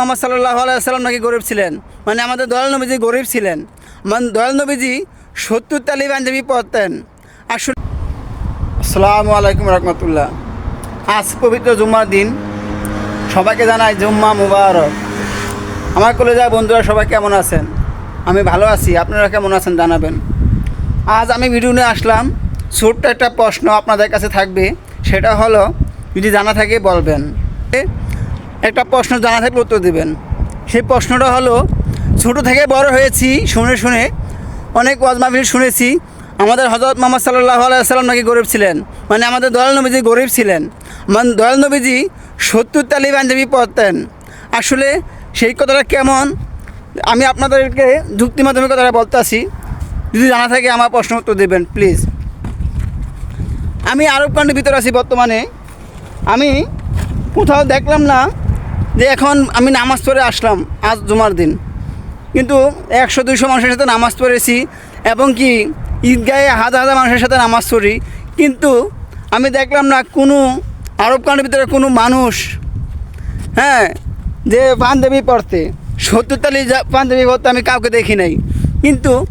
মোহাম্মদ সাল্লাহ আলাইসাল্লাম নাকি গরিব ছিলেন? মানে আমাদের দয়াল নবীজি গরিব ছিলেন। মানে দয়াল নবীজি সত্তর তালি পাঞ্জাবি পরতেন। আসলে আসসালামু আলাইকুম রহমতুল্লাহ। আজ পবিত্র জুম্মার দিন। সবাইকে জানাই জুম্মা মুবারক। আমার কলেজার বন্ধুরা সবাই কেমন আছেন? আমি ভালো আছি। আপনারা কেমন আছেন জানাবেন। আজ আমি ভিডিও নিয়ে আসলাম। ছোট্ট একটা প্রশ্ন আপনাদের কাছে থাকবে। সেটা হলো, যদি জানা থাকে বলবেন। একটা প্রশ্ন জানা থাকলে উত্তর দেবেন। সেই প্রশ্নটা হলো, ছোটো থেকে বড় হয়েছি শুনে শুনে অনেক ওয়াজ মাহফিল শুনেছি, আমাদের হজরত মোহাম্মদ সাল্লাহ আলাইসাল্লাম নাকি গরিব ছিলেন? মানে আমাদের দয়াল নবীজি গরিব ছিলেন। মানে দয়াল নবীজি সত্তর তালি পরতেন আসলে সেই কথাটা কেমন? আমি আপনাদেরকে যুক্তি মাধ্যমে কথাটা বলতেছি যদি জানা থাকে আমার প্রশ্ন উত্তর দেবেন প্লিজ আমি আরব কান্ডের ভিতরে আছি বর্তমানে। আমি কোথাও দেখলাম না যে এখন আমি নামাজ পড়ে আসলাম আজ জুমার দিন। কিন্তু একশো, দুইশো মানুষের সাথে নামাজ পড়েছি এবং কি ঈদগাহে হাজার হাজার মানুষের সাথে নামাজ পড়ি। কিন্তু আমি দেখলাম না কোনো আরব কান্ডের ভিতরে কোনো মানুষ হ্যাঁ যে পাঞ্জাবি পড়তে। সত্তর তালি যা- পাঞ্জাবি পড়তে আমি কাউকে দেখি নাই। কিন্তু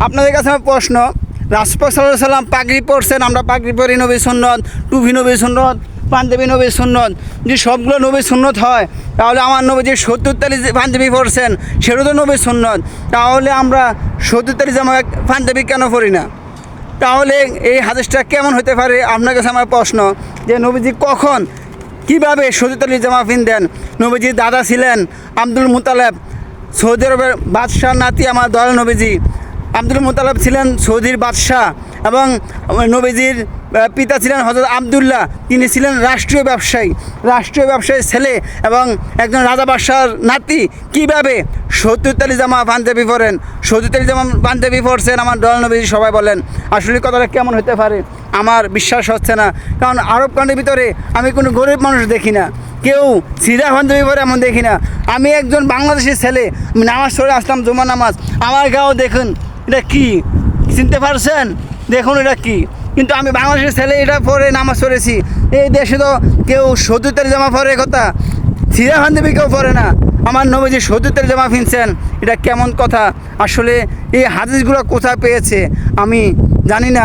আপনাদের কাছে আমার প্রশ্ন রাজপথ সাল্লাহ সাল্লাম পাগড়ি পড়ছেন আমরা পাগড়ি পরি নবী সুন্নত টুভি নবী সুন্নত পাঞ্জাবি নবী সুন্নত। যদি সবগুলো নবী সুন্নত হয় তাহলে আমার নবী যে সত্তর তালি পাঞ্জাবি পরছেন সেটা তো নবী সুন্নত। তাহলে আমরা সত্তর তালি জামা পাঞ্জাবি কেন পরি না? তাহলে এই হাদিসটা কেমন হতে পারে? আপনার কাছে আমার প্রশ্ন যে নবীজি কখন, কীভাবে সজিত আলী জামা দেন নবীজির দাদা ছিলেন আব্দুল মুতালেব, সৌদি আরবের বাদশাহ নাতি আমার দয়াল নবীজি। আব্দুল মুতালেব ছিলেন সৌদির বাদশাহ এবং নবীজির পিতা ছিলেন হজরত আবদুল্লাহ। তিনি ছিলেন রাষ্ট্রীয় ব্যবসায়ী। রাষ্ট্রীয় ব্যবসায়ীর ছেলে এবং একজন রাজা বাদশার নাতি। কীভাবে সত্তর তালি জামা পাঞ্জাবি পরেন সত্তর তালি জামা পাঞ্জাবি পরছেন আমার দয়াল নবীজি, সবাই বলেন। আসলে কথাটা কেমন হতে পারে? আমার বিশ্বাস হচ্ছে না। কারণ আরব কান্ডের ভিতরে আমি কোনো গরিব মানুষ দেখি না। কেউ সিধা পাঞ্জাবি পরে এমন দেখি না। আমি একজন বাংলাদেশের ছেলে। আমি নামাজ পড়ে আসলাম জমা নামাজ। আমার গাও দেখুন এটা কি? চিনতে পারছেন? দেখুন এটা কি। কিন্তু আমি বাংলাদেশের ছেলে, এটা পরে নামাজ পড়েছি। এই দেশে তো কেউ সত্তর জামা পরে কথা। সিধা পাঞ্জাবি কেউ পরে না। আমার নবীজি সত্তর জামা কিনছেন এটা কেমন কথা? আসলে এই হাদিসগুলো কোথায় পেয়েছে? আমি জানি না।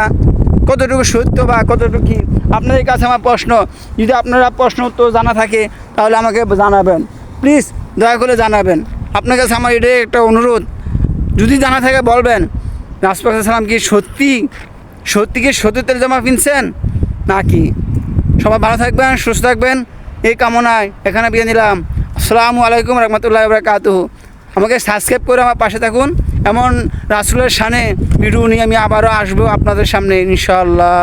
কতটুকু সত্য বা কতটুকু কি? আপনাদের কাছে আমার প্রশ্ন। যদি আপনারা প্রশ্ন উত্তর জানা থাকে, তাহলে আমাকে জানাবেন। প্লিজ দয়া করে জানাবেন। আপনার কাছে আমার এটাই একটা অনুরোধ। যদি জানা থাকে বলবেন রাজপাক সালাম কি সত্যি সত্যি কি সত্যিতের জামা কিনছেন নাকি? সবাই ভালো থাকবেন, সুস্থ থাকবেন, এই কামনায় এখানে বিয়ে নিলাম। আসসালামু আলাইকুম রহমতুল্লাহ বরকাতুহ। আমাকে সাবস্ক্রাইব করে আমার পাশে থাকুন। এমন রাসুলের সানে ভিডিও নিয়ে আমি আবারও আসব আপনাদের সামনে, ইনশাআল্লাহ।